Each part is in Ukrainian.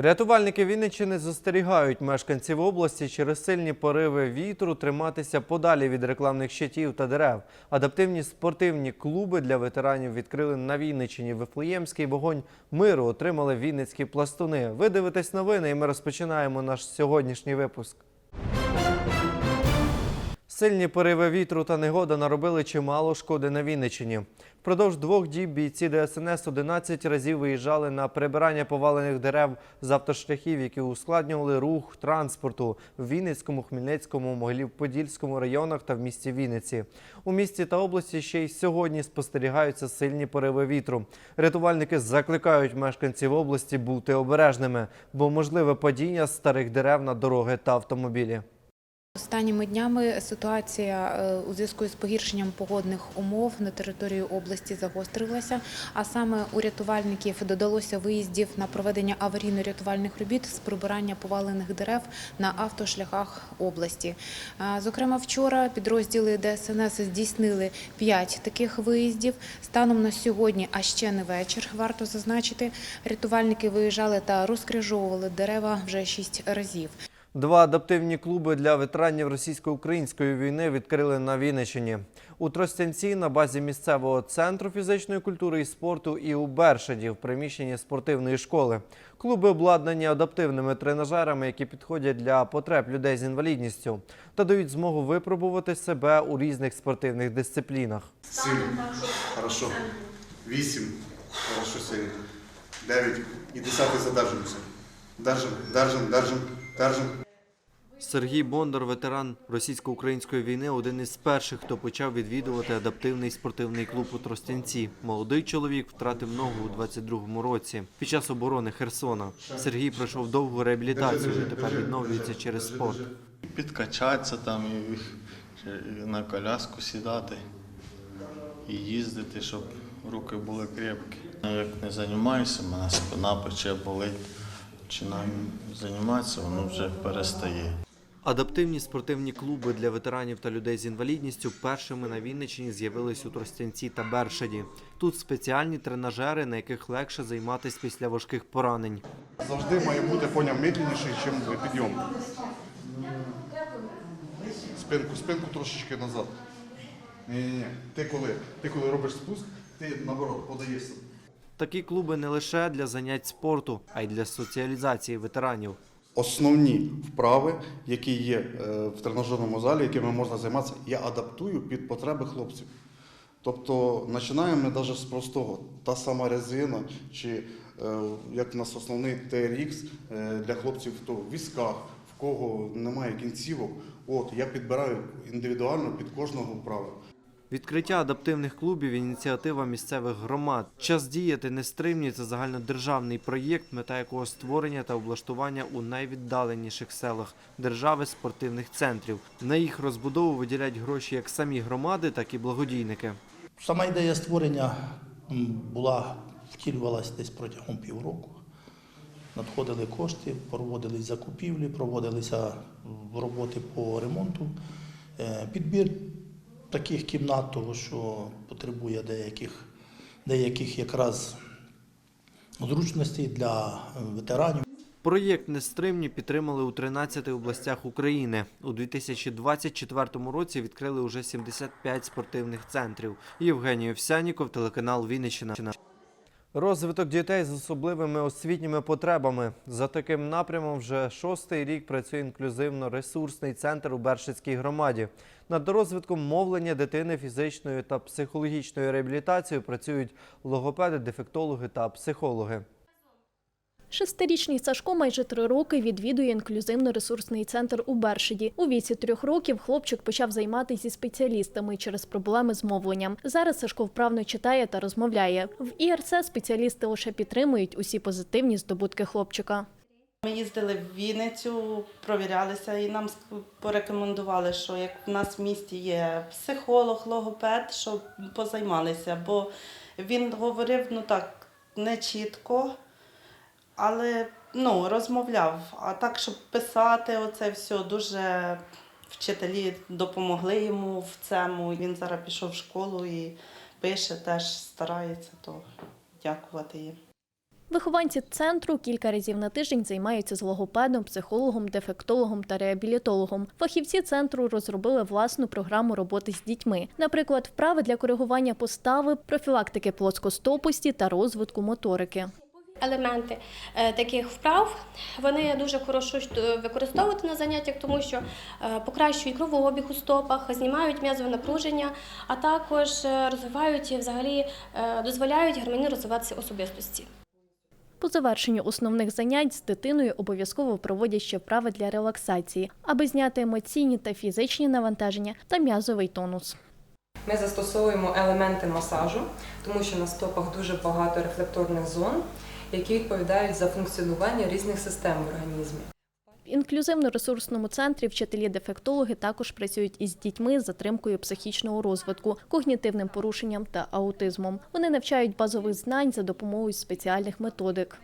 Рятувальники Вінниччини застерігають мешканців області через сильні пориви вітру триматися подалі від рекламних щитів та дерев. Адаптивні спортивні клуби для ветеранів відкрили на Вінниччині. Вифлеємський вогонь миру отримали вінницькі пластуни. Ви дивитесь новини, і ми розпочинаємо наш сьогоднішній випуск. Сильні пориви вітру та негода наробили чимало шкоди на Вінниччині. Впродовж двох діб бійці ДСНС 11 разів виїжджали на прибирання повалених дерев з автошляхів, які ускладнювали рух транспорту в Вінницькому, Хмельницькому, Могилів-Подільському районах та в місті Вінниці. У місті та області ще й сьогодні спостерігаються сильні пориви вітру. Рятувальники закликають мешканців області бути обережними, бо можливе падіння старих дерев на дороги та автомобілі. Останніми днями ситуація е, у зв'язку з погіршенням погодних умов на території області загострилася. А саме у рятувальників додалося виїздів на проведення аварійно-рятувальних робіт з прибирання повалених дерев на автошляхах області. Зокрема, вчора підрозділи ДСНС здійснили п'ять таких виїздів. Станом на сьогодні, а ще не вечір, варто зазначити, рятувальники виїжджали та розкрижовували дерева вже шість разів. Два адаптивні клуби для ветеранів російсько-української війни відкрили на Вінниччині. У Тростянці на базі місцевого центру фізичної культури і спорту і у Бершаді в приміщенні спортивної школи. Клуби обладнані адаптивними тренажерами, які підходять для потреб людей з інвалідністю та дають змогу випробувати себе у різних спортивних дисциплінах. Сім. Хорошо. Вісім. Хорошо, сім. Дев'ять. І десятий задержимося. Держим, держим, держим, держим. Сергій Бондар, ветеран російсько-української війни, один із перших, хто почав відвідувати адаптивний спортивний клуб у Тростянці. Молодий чоловік втратив ногу у 22-му році під час оборони Херсона. Сергій пройшов довгу реабілітацію і тепер відновлюється через спорт. Підкачатися там і, і на коляску сідати і їздити, щоб руки були крепкі. Як не займаюся, мене спина пече болить. Починаю займатися, воно вже перестає. Адаптивні спортивні клуби для ветеранів та людей з інвалідністю першими на Вінниччині з'явились у Тростянці та Бершаді. Тут спеціальні тренажери, на яких легше займатися після важких поранень. Завжди має бути поняв медленніший, ніж підйом. Спинку, спинку трошечки назад. Ні-ні-ні. Ти коли, ти коли робиш спуск, ти наоборот подаєшся. Такі клуби не лише для занять спорту, а й для соціалізації ветеранів. Основні вправи, які є е, в тренажерному залі, якими можна займатися, я адаптую під потреби хлопців. Тобто починаємо ми навіть з простого. Та сама резина, чи е, як в нас основний TRX е, для хлопців, хто в візках, в кого немає кінцівок. От я підбираю індивідуально під кожного вправу. Відкриття адаптивних клубів ініціатива місцевих громад. Час діяти не стримні це загальнодержавний проєкт, мета якого створення та облаштування у найвіддаленіших селах держави спортивних центрів. На їх розбудову виділяють гроші як самі громади, так і благодійники. Сама ідея створення була втілювалася десь протягом півроку. Надходили кошти, проводились закупівлі, проводилися роботи по ремонту. Е, Підбір таких кімнат, того, що потребує деяких, деяких якраз зручностей для ветеранів. Проєкт Нестримні підтримали у 13 областях України. У 2024 році відкрили уже 75 спортивних центрів. Євгеній Овсяніков, телеканал Вінниччина. Розвиток дітей з особливими освітніми потребами. За таким напрямом вже шостий рік працює інклюзивно-ресурсний центр у Бершицькій громаді. Над розвитком мовлення дитини фізичною та психологічною реабілітацією працюють логопеди, дефектологи та психологи. Шестирічний Сашко майже три роки відвідує інклюзивно-ресурсний центр у Бершиді. У віці трьох років хлопчик почав займатися зі спеціалістами через проблеми з мовленням. Зараз Сашко вправно читає та розмовляє. В ІРЦ спеціалісти лише підтримують усі позитивні здобутки хлопчика. Ми їздили в Вінницю, провірялися і нам порекомендували, що як в нас в місті є психолог, логопед, щоб позаймалися, бо він говорив ну так не чітко, але ну, розмовляв. А так, щоб писати, оце все дуже вчителі допомогли йому в цьому. Він зараз пішов в школу і пише, теж старається, то дякувати їм. Вихованці центру кілька разів на тиждень займаються з логопедом, психологом, дефектологом та реабілітологом. Фахівці центру розробили власну програму роботи з дітьми, наприклад, вправи для коригування постави, профілактики плоскостопості та розвитку моторики. Елементи е, таких вправ. Вони дуже хорошо використовувати на заняттях, тому що е, покращують кровообіг у стопах, знімають м'язове напруження, а також е, розвивають і взагалі дозволяють гармонійно розвиватися особистості. По завершенню основних занять з дитиною обов'язково проводять ще вправи для релаксації, аби зняти емоційні та фізичні навантаження та м'язовий тонус. Ми застосовуємо елементи масажу, тому що на стопах дуже багато рефлекторних зон, які відповідають за функціонування різних систем в організмі. В інклюзивно-ресурсному центрі вчителі-дефектологи також працюють із дітьми з затримкою психічного розвитку, когнітивним порушенням та аутизмом. Вони навчають базових знань за допомогою спеціальних методик.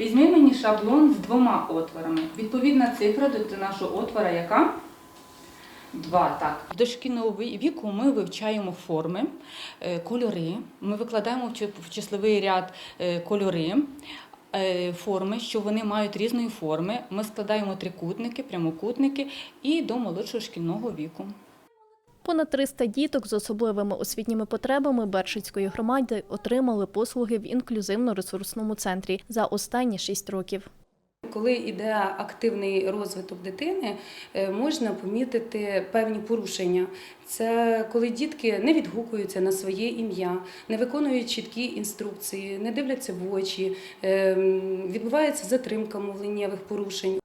Візьми мені шаблон з двома отворами. Відповідна цифра до нашого отвора яка? Два, так. До шкільного ві- віку ми вивчаємо форми, е, кольори. Ми викладаємо в в числовий ряд е, кольори, е, форми, що вони мають різної форми. Ми складаємо трикутники, прямокутники і до молодшого шкільного віку. Понад 300 діток з особливими освітніми потребами Бершицької громади отримали послуги в інклюзивно-ресурсному центрі за останні 6 років. Коли йде активний розвиток дитини, е, можна помітити певні порушення. Це коли дітки не відгукуються на своє ім'я, не виконують чіткі інструкції, не дивляться в очі, е, відбувається затримка мовленнєвих порушень.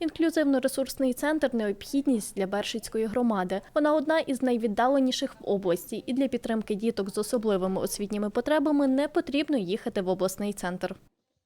Інклюзивно-ресурсний центр необхідність для Бершицької громади. Вона одна із найвіддаленіших в області, і для підтримки діток з особливими освітніми потребами не потрібно їхати в обласний центр.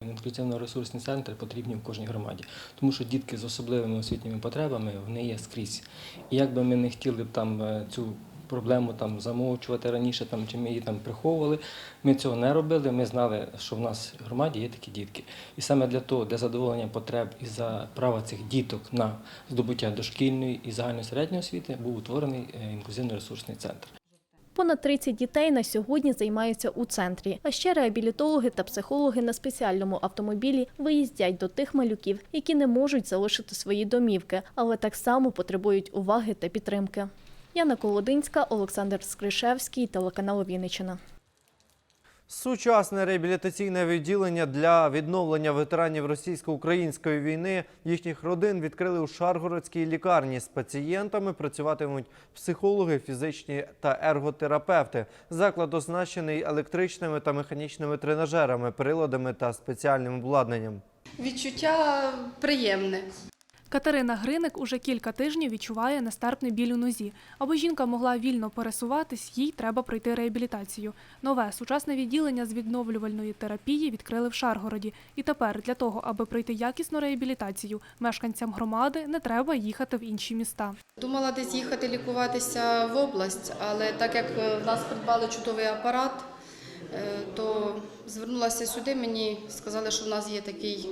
Інклюзивно-ресурсні центри потрібні в кожній громаді, тому що дітки з особливими освітніми потребами вони є скрізь. І як би ми не хотіли б там е, цю проблему там замовчувати раніше, там чи ми її там приховували, ми цього не робили. Ми знали, що в нас в громаді є такі дітки. І саме для того, для задоволення потреб і за права цих діток на здобуття дошкільної і загальної середньої освіти був утворений е, інклюзивно-ресурсний центр. Понад 30 дітей на сьогодні займаються у центрі. А ще реабілітологи та психологи на спеціальному автомобілі виїздять до тих малюків, які не можуть залишити свої домівки, але так само потребують уваги та підтримки. Яна Колодинська, Олександр Скришевський, телеканал Вінниччина. Сучасне реабілітаційне відділення для відновлення ветеранів російсько-української війни їхніх родин відкрили у Шаргородській лікарні. З пацієнтами працюватимуть психологи, фізичні та ерготерапевти. Заклад оснащений електричними та механічними тренажерами, приладами та спеціальним обладнанням. Відчуття приємне. Катерина Гриник уже кілька тижнів відчуває нестерпний біль у нозі. Аби жінка могла вільно пересуватись, їй треба пройти реабілітацію. Нове сучасне відділення з відновлювальної терапії відкрили в Шаргороді. І тепер для того, аби пройти якісну реабілітацію, мешканцям громади не треба їхати в інші міста. Думала десь їхати лікуватися в область, але так як е, в нас придбали чудовий апарат, е, то звернулася сюди. Мені сказали, що в нас є такий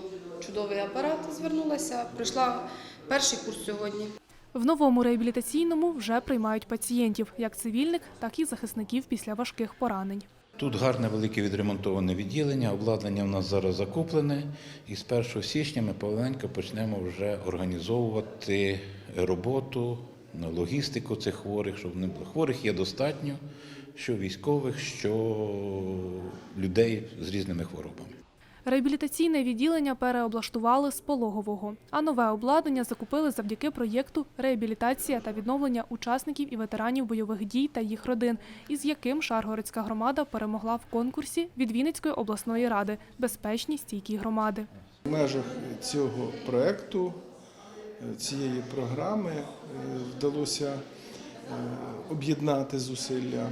чудовий апарат. Звернулася, прийшла перший курс сьогодні. В новому реабілітаційному вже приймають пацієнтів, як цивільних, так і захисників після важких поранень. Тут гарне велике відремонтоване відділення, обладнання в нас зараз закуплене, і з 1 січня ми повненько почнемо вже організовувати роботу, логістику цих хворих, щоб не було. Хворих є достатньо, що військових, що людей з різними хворобами. Реабілітаційне відділення переоблаштували з пологового, а нове обладнання закупили завдяки проєкту Реабілітація та відновлення учасників і ветеранів бойових дій та їх родин, із яким Шаргородська громада перемогла в конкурсі від Вінницької обласної ради Безпечні стійкі громади. В межах цього проекту, е, цієї програми е, вдалося е, об'єднати зусилля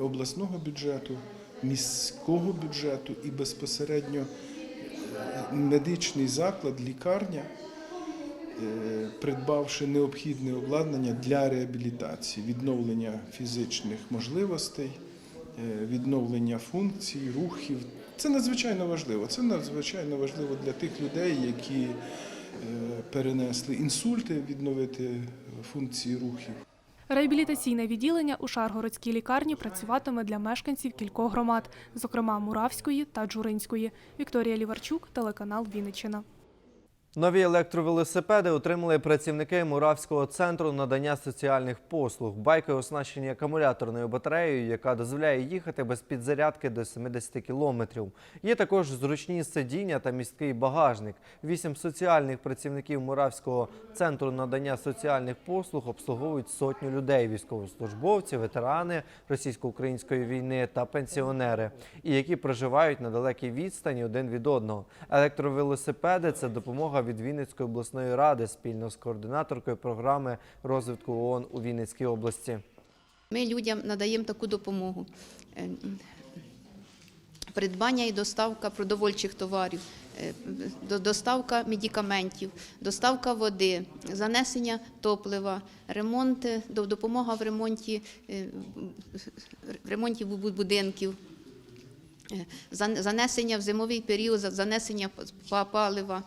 обласного бюджету, міського бюджету і безпосередньо е, медичний заклад, лікарня, е, придбавши необхідне обладнання для реабілітації, відновлення фізичних можливостей, е, відновлення функцій, рухів. Це надзвичайно важливо. Це надзвичайно важливо для тих людей, які перенесли інсульти, відновити функції рухів. Реабілітаційне відділення у Шаргородській лікарні працюватиме для мешканців кількох громад, зокрема Муравської та Джуринської. Вікторія Ліварчук, телеканал Вінниччина. Нові електровелосипеди отримали працівники Муравського центру надання соціальних послуг. Байки оснащені акумуляторною батареєю, яка дозволяє їхати без підзарядки до 70 кілометрів. Є також зручні сидіння та місткий багажник. Вісім соціальних працівників Муравського центру надання соціальних послуг обслуговують сотню людей: військовослужбовці, ветерани російсько-української війни та пенсіонери, і які проживають на далекій відстані один від одного. Електровелосипеди це допомога від Вінницької обласної ради спільно з координаторкою програми розвитку ООН у Вінницькій області. Ми людям надаємо таку допомогу. Е, Придбання і доставка продовольчих товарів, е, доставка медикаментів, доставка води, занесення топлива, ремонт, е, допомога в ремонті, в ремонті будинків, занесення в зимовий період, за- занесення палива,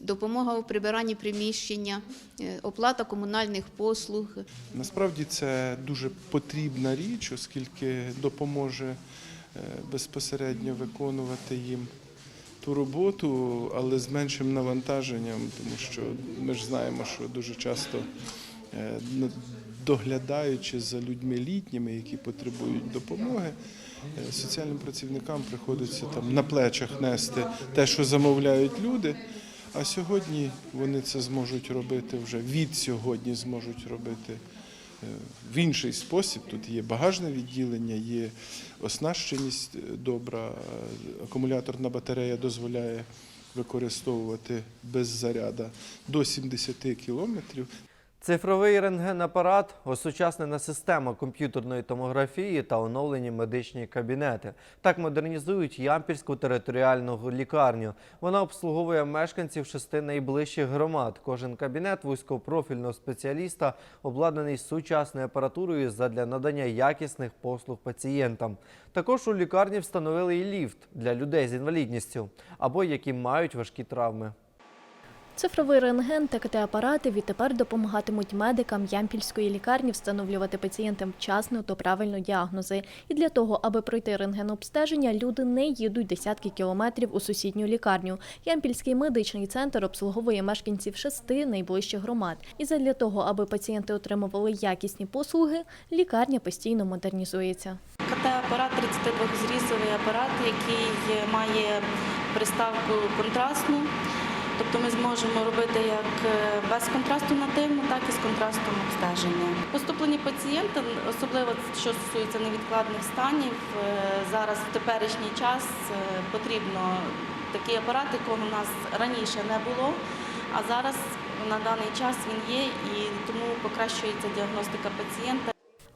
допомога у прибиранні приміщення, е, оплата комунальних послуг. Насправді це дуже потрібна річ, оскільки допоможе е, безпосередньо виконувати їм ту роботу, але з меншим навантаженням, тому що ми ж знаємо, що дуже часто е, доглядаючи за людьми літніми, які потребують допомоги, соціальним працівникам приходиться там на плечах нести те, що замовляють люди. А сьогодні вони це зможуть робити вже від сьогодні зможуть робити е, в інший спосіб. Тут є багажне відділення, є оснащеність е, добра, е, акумуляторна батарея дозволяє використовувати без заряда до 70 кілометрів. Цифровий рентгенапарат, осучаснена система комп'ютерної томографії та оновлені медичні кабінети. Так модернізують Ямпільську територіальну лікарню. Вона обслуговує мешканців шести найближчих громад. Кожен кабінет вузькопрофільного спеціаліста обладнаний сучасною апаратурою задля надання якісних послуг пацієнтам. Також у лікарні встановили і ліфт для людей з інвалідністю або які мають важкі травми. Цифровий рентген та КТ-апарати відтепер допомагатимуть медикам Ямпільської лікарні встановлювати пацієнтам вчасно та правильно діагнози. І для того, аби пройти рентгенобстеження, люди не їдуть десятки кілометрів у сусідню лікарню. Ямпільський медичний центр обслуговує мешканців шести найближчих громад. І задля того, аби пацієнти отримували якісні послуги, лікарня постійно модернізується. КТ-апарат 32-зрізовий апарат, який має приставку контрастну. Тобто ми зможемо робити як е, без контрасту нативно, так і з контрастом обстеження. Поступлені пацієнти, особливо що стосується невідкладних станів, е, зараз в теперішній час е, потрібно такий апарат, якого у нас раніше не було, а зараз на даний час він є і тому покращується діагностика пацієнта.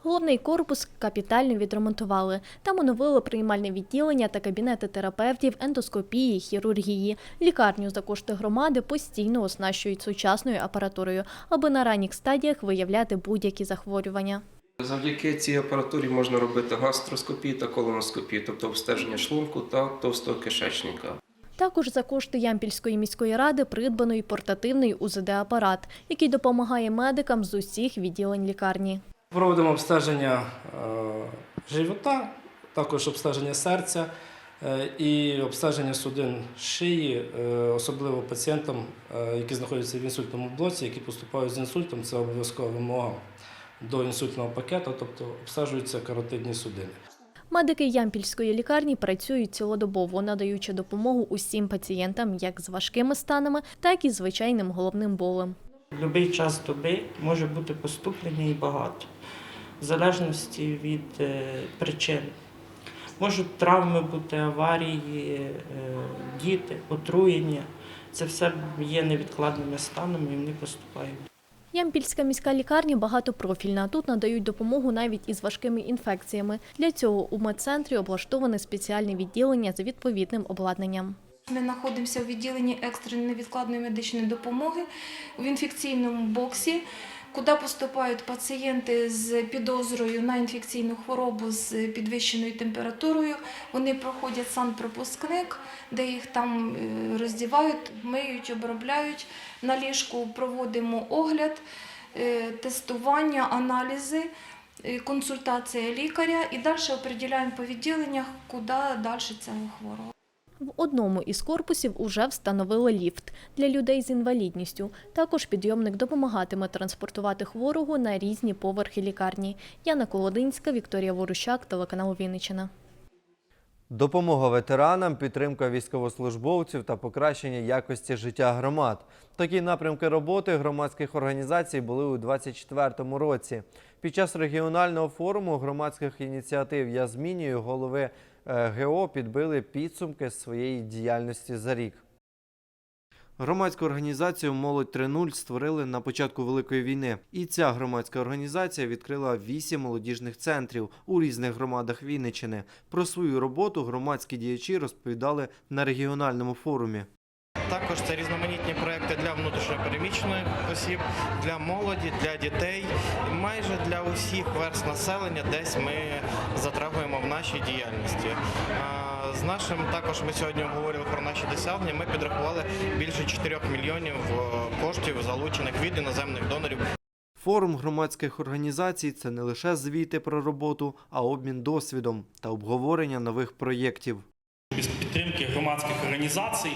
Головний корпус капітально відремонтували. Там оновили приймальне відділення та кабінети терапевтів, ендоскопії, хірургії. Лікарню за кошти громади постійно оснащують сучасною апаратурою, аби на ранніх стадіях виявляти будь-які захворювання. Завдяки цій апаратурі можна робити гастроскопію та колоноскопію, тобто обстеження шлунку та товстого кишечника. Також за кошти Ямпільської міської ради придбано й портативний УЗД-апарат, який допомагає медикам з усіх відділень лікарні. Проводимо обстеження е, живота, також обстеження серця е, і обстеження судин шиї, е, особливо пацієнтам, які знаходяться в інсультному блоці, які поступають з інсультом. Це обов'язкова вимога до інсультного пакету, тобто обстежуються каротидні судини. Медики Ямпільської лікарні працюють цілодобово, надаючи допомогу усім пацієнтам як з важкими станами, так і звичайним головним болем. Будь-який час доби може бути поступлення і багато, в залежності від е, причин. Можуть травми бути, аварії, е, діти, отруєння. Це все є невідкладними станами і вони поступають. Ямпільська міська лікарня багатопрофільна. Тут надають допомогу навіть із важкими інфекціями. Для цього у медцентрі облаштоване спеціальне відділення з відповідним обладнанням. Ми знаходимося у відділенні екстреної невідкладної медичної допомоги в інфекційному боксі, куди поступають пацієнти з підозрою на інфекційну хворобу з підвищеною температурою. Вони проходять санпропускник, де їх там е, роздівають, миють, обробляють. На ліжку проводимо огляд. е, тестування, аналізи, е, консультація лікаря і далі определяємо по відділеннях, куди далі цього хворого. В одному із корпусів уже встановили ліфт для людей з інвалідністю. Також підйомник допомагатиме транспортувати хворого на різні поверхи лікарні. Яна Колодинська, Вікторія Ворущак, телеканал Вінниччина. Допомога ветеранам, підтримка військовослужбовців та покращення якості життя громад. Такі напрямки роботи громадських організацій були у 2024 році. Під час регіонального форуму громадських ініціатив Я змінюю голови ГО підбили підсумки своєї діяльності за рік. Громадську організацію Молодь 3.0 створили на початку Великої війни. І ця громадська організація відкрила вісім молодіжних центрів у різних громадах Вінничини. Про свою роботу громадські діячі розповідали на регіональному форумі. Також це різноманітні проекти для внутрішньопереміщених осіб, для молоді, для дітей, і майже для усіх верст населення десь ми затрагуємо в нашій діяльності. З нашим також ми сьогодні обговорювали про наші досягнення. Ми підрахували більше 4 мільйонів е, коштів, залучених від іноземних донорів. Форум громадських організацій це не лише звіти про роботу, а обмін досвідом та обговорення нових проєктів. без підтримки громадських організацій,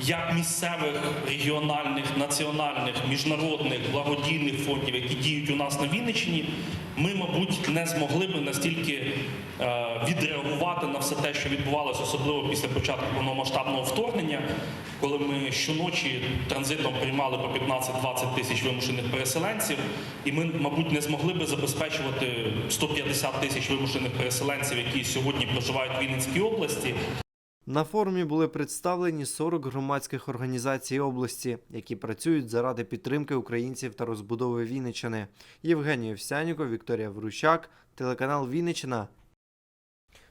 як місцевих, регіональних, національних, міжнародних благодійних фондів, які діють у нас на Вінниччині, ми, мабуть, не змогли б настільки е, відреагувати на все те, що відбувалося, особливо після початку повномасштабного вторгнення, коли ми щоночі транзитом приймали по 15-20 тисяч вимушених переселенців, і ми, мабуть, не змогли би забезпечувати 150 тисяч вимушених переселенців, які сьогодні проживають в Вінницькій області. На форумі були представлені 40 громадських організацій області, які працюють заради підтримки українців та розбудови Вінничини. Євгеній Овсяніков, Вікторія Врущак, телеканал Вінниччина.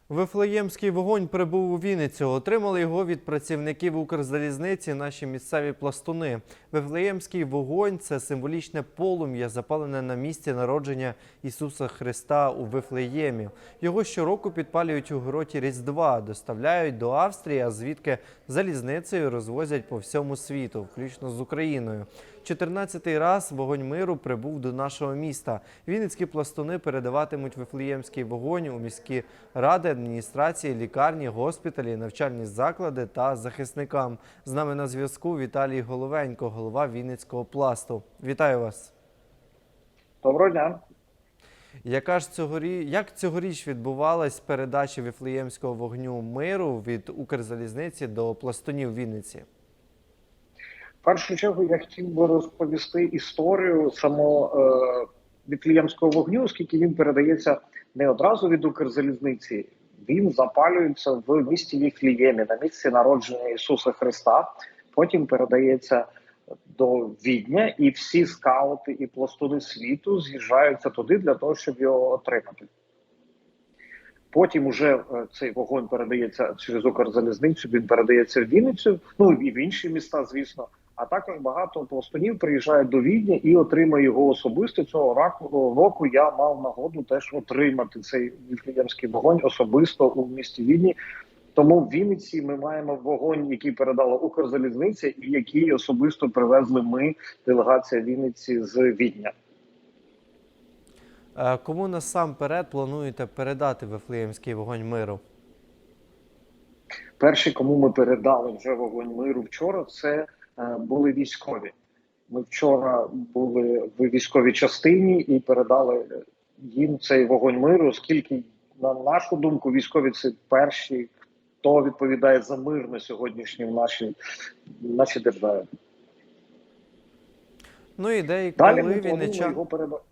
Вифлеємський вогонь прибув у Вінницю. Отримали його від працівників Укрзалізниці наші місцеві пластуни. Вифлеємський вогонь це символічне полум'я, запалене на місці народження Ісуса Христа у Вифлеємі. Його щороку підпалюють у гроті Різдва, доставляють до Австрії, а звідки залізницею розвозять по всьому світу, включно з Україною. 14-й раз вогонь миру прибув до нашого міста. Вінницькі пластуни передаватимуть Вифлеємський вогонь у міські ради, адміністрації, лікарні, госпіталі, навчальні заклади та захисникам. З нами на зв'язку Віталій Головенько, голова Вінницького пласту. Вітаю вас. Доброго дня. Яка ж цьогорі... Як цьогоріч відбувалась передача Віфлеємського вогню миру від Укрзалізниці до пластунів Вінниці? Першу чергу я хотів би розповісти історію самого е, Віфлеємського вогню, оскільки він передається не одразу від Укрзалізниці. Він запалюється в місті Віфліємі, на місці народження Ісуса Христа. Потім передається до Відня, і всі скаути і пластуни світу з'їжджаються туди для того, щоб його отримати. Потім уже е, цей вогонь передається через Укрзалізницю, він передається в Вінницю, ну і в інші міста, звісно. А також багато пластунів приїжджають до Відня і отримує його особисто. Цього раку року я мав нагоду теж отримати цей віфлеємський вогонь особисто у місті Відні. Тому в Вінниці ми маємо вогонь, який передала Укрзалізниця, і який особисто привезли ми, делегація Вінниці з Відня. Е, Кому насамперед плануєте передати Вифлеємський вогонь миру? Перші, кому ми передали вже вогонь миру вчора, це були військові. Ми вчора були в військовій частині і передали їм цей вогонь миру, оскільки, на нашу думку, військові це перші, хто відповідає за мир на сьогоднішній в нашій, нашій державі. Ну і деякі коли ми плануємо вінничан... його передати.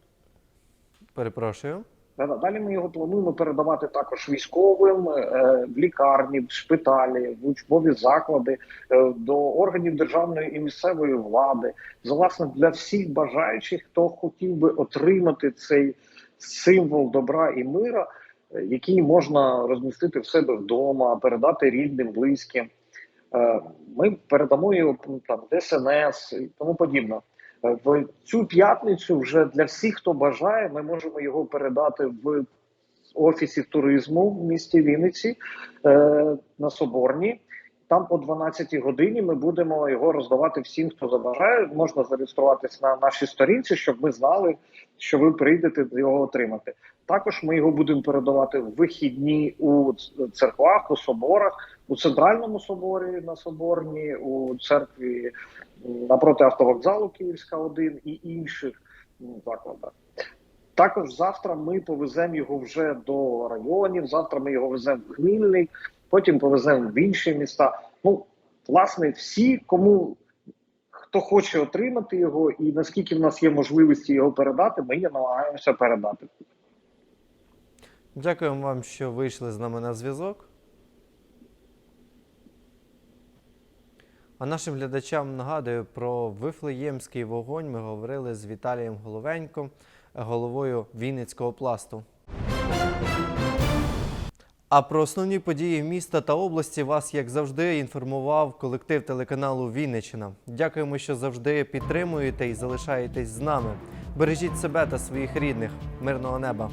Перепрошую. Далі ми його плануємо передавати також військовим е, в лікарні, в шпиталі, в учбові заклади, е, до органів державної і місцевої влади. Власне, для всіх бажаючих, хто хотів би отримати цей символ добра і мира, е, який можна розмістити в себе вдома, передати рідним, близьким. Ми передамо його ну, там ДСНС і тому подібне. Е, В цю п'ятницю вже для всіх, хто бажає, ми можемо його передати в офісі туризму в місті Вінниці е, на Соборній. Там о 12 годині ми будемо його роздавати всім, хто забажає. Можна зареєструватись на нашій сторінці, щоб ми знали, що ви прийдете його отримати. Також ми його будемо передавати в вихідні у церквах, у соборах, у центральному соборі на Соборній, у церкві напроти автовокзалу Київська 1 і інших закладах. Також завтра ми повеземо його вже до районів. Завтра ми його веземо в Хмільний, потім повеземо в інші міста. Ну, власне, всі, кому хто хоче отримати його, і наскільки в нас є можливості його передати, ми її намагаємося передати. Дякуємо вам, що вийшли з нами на зв'язок. А нашим глядачам нагадую про Вифлеємський вогонь. Ми говорили з Віталієм Головеньком, головою Вінницького пласту. А про основні події міста та області вас, як завжди, інформував колектив телеканалу Вінниччина. Дякуємо, що завжди підтримуєте і залишаєтесь з нами. Бережіть себе та своїх рідних. Мирного неба!